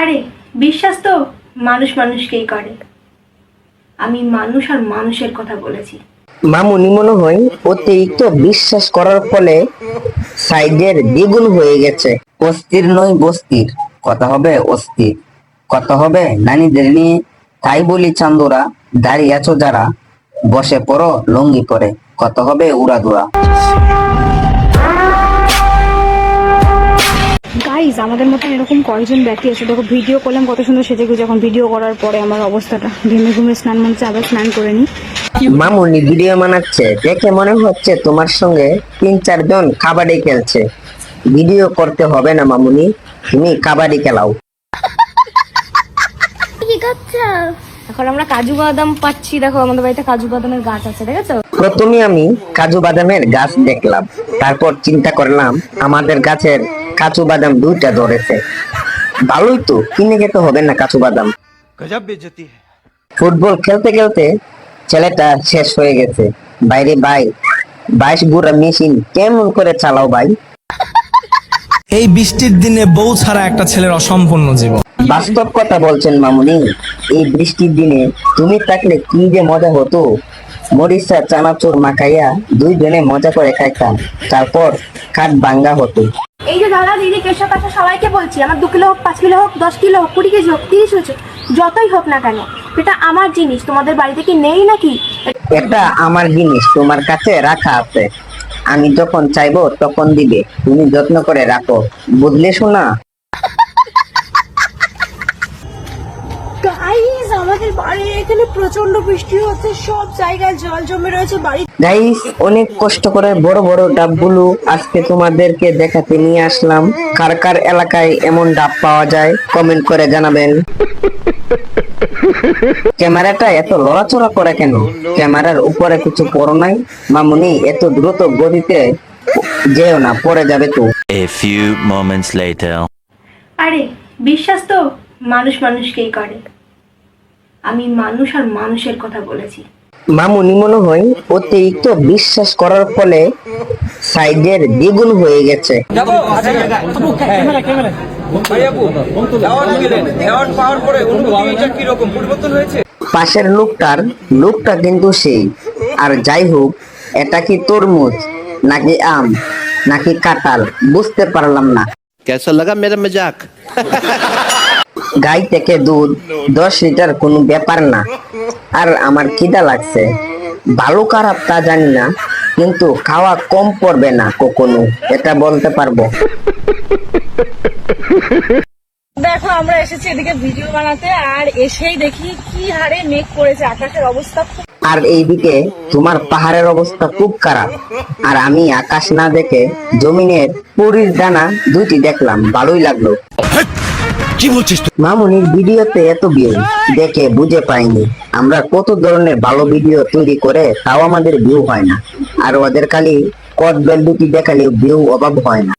আরে, বিশ্বাস তো মানুষ মানুষকেই করে। আমি মানুষ আর মানুষের কথা বলেছি। মামুনি, মনে হয় অতিরিক্ত বিশ্বাস করার ফলে সাইডের দ্বিগুণ হয়ে গেছে। অস্থির নয় বস্তির, কথা হবে অস্থির। কথা হবে নানিদের নিয়ে, তাই বলি চান্দুরা, দাঁড়িয়ে আছো যারা, বসে পড়ো লঙ্গি পরে কত হবে উড়াদুরা। গাইজ আমাদের মতন এরকম কয়েকজন ব্যক্তি আছে? দেখো ভিডিও করলাম কত সুন্দর সেজে গুজে। এখন ভিডিও করার পরে আমার অবস্থাটা। ঘেমে ঘুমে স্নান মনে হচ্ছে আবার স্নান করে নি মামুনি ভিডিও বানাচ্ছে। দেখে মনে হচ্ছে তোমার সঙ্গে তিন চারজন কাবাডি খেলছে। ভিডিও করতে হবে না মামুনি। তুমি কাবাডি খেলাও। এখন আমরা কাজু বাদাম পাচ্ছি। দেখো আমাদের বাড়িতে কাজু বাদামের গাছ আছে দেখেছ? প্রথমে আমি কাজু বাদামের গাছ দেখলাম। তারপর চিন্তা করলাম আমাদের গাছের কাঁচু বাদাম দুইটা ধরেছে। ভালোই তো কিনে খেতে হবে না কাঁচু বাদাম। ফুটবল খেলতে খেলতে ছেলেটা শেষ হয়ে গেছে। বাইরে ভাই বাইশ বুড়া মেশিন কেমন করে চালাও ভাই? এই বৃষ্টির দিনে বউ ছাড়া একটা ছেলের অসম্পূর্ণ জীবন। বাস্তব কথা বলছেন মামুনি এই বৃষ্টির দিনে তুমি থাকলে কি যে মজা হতো। মরিচা চানাচুর মাখাইয়া দুই জনে মজা করে খাইতাম। তারপর কাঠ বাঙ্গা হতো। এই যে দাদা দিদি কেশব কাছে সবাইকে বলছি, আমার দু কিলো হোক, পাঁচ কিলো হোক, দশ কিলো হোক, কুড়ি কেজি হোক, তিরিশ হয়েছে, যতই হোক না কেন, এটা আমার জিনিস, তোমাদের বাড়িতে কি নেই নাকি? এটা আমার জিনিস, তোমার কাছে রাখা আছে। আমি যখন চাইব তখন দিবে, তুমি যত্ন করে রাখো। বুঝলে শোনা বাড়ির এখানে প্রচণ্ড বৃষ্টি হচ্ছে সব জায়গায় জল জমে রয়েছে বাড়ি গাইস অনেক কষ্ট করে বড় বড় ডাবগুলো আজকে তোমাদেরকে দেখাতে নিয়ে আসলাম। কার কার এলাকায় এমন ডাব পাওয়া যায় কমেন্ট করে জানাবেন। ক্যামেরাটা এত লড়াচড়া করে কেন? ক্যামেরার উপরে কিছু পড়ো নাই? মামুনি এত দ্রুত গতিতে যেও না পড়ে যাবে তো। A few moments later. আরে বিশ্বাস তো মানুষ মানুষকেই করে। আমি মানুষ আর মানুষের কথা বলেছি। মামুনি মনে হয় অতিরিক্ত বিশ্বাস করার ফলে সাইডের দ্বিগুণ হয়ে গেছে। পাশের লোকটার লোকটা কিন্তু সেই। আর যাই হোক এটা কি তরমুজ নাকি আম নাকি কাঁঠাল বুঝতে পারলাম না। কেসা লাগা মেরা মজাক? গাই থেকে দুধ দশ লিটার কোনো ব্যাপার না। আর আমার খিদা লাগছে। ভালো খারাপ তা জানি না কিন্তু খাওয়া কম পড়বে না কখনো এটা বলতে পারব। দেখো আমরা এসেছি এদিকে ভিডিও বানাতে আর এসেই দেখি কি হারে মেঘ করেছে আকাশের অবস্থা আর এইদিকে তোমার পাহাড়ের অবস্থা খুব খারাপ। আর আমি আকাশ না দেখে জমিনের পুরীর দানা দুইটি দেখলাম ভালোই লাগল। মামুনির ভিডিওতে এত ভিউ দেখে বুঝে পাইনি। আমরা কত ধরনের ভালো ভিডিও তৈরি করে তাও আমাদের ভিউ হয় না। আর ওদের খালি কট বেল দুটি দেখালে ভিউ অভাব হয় না।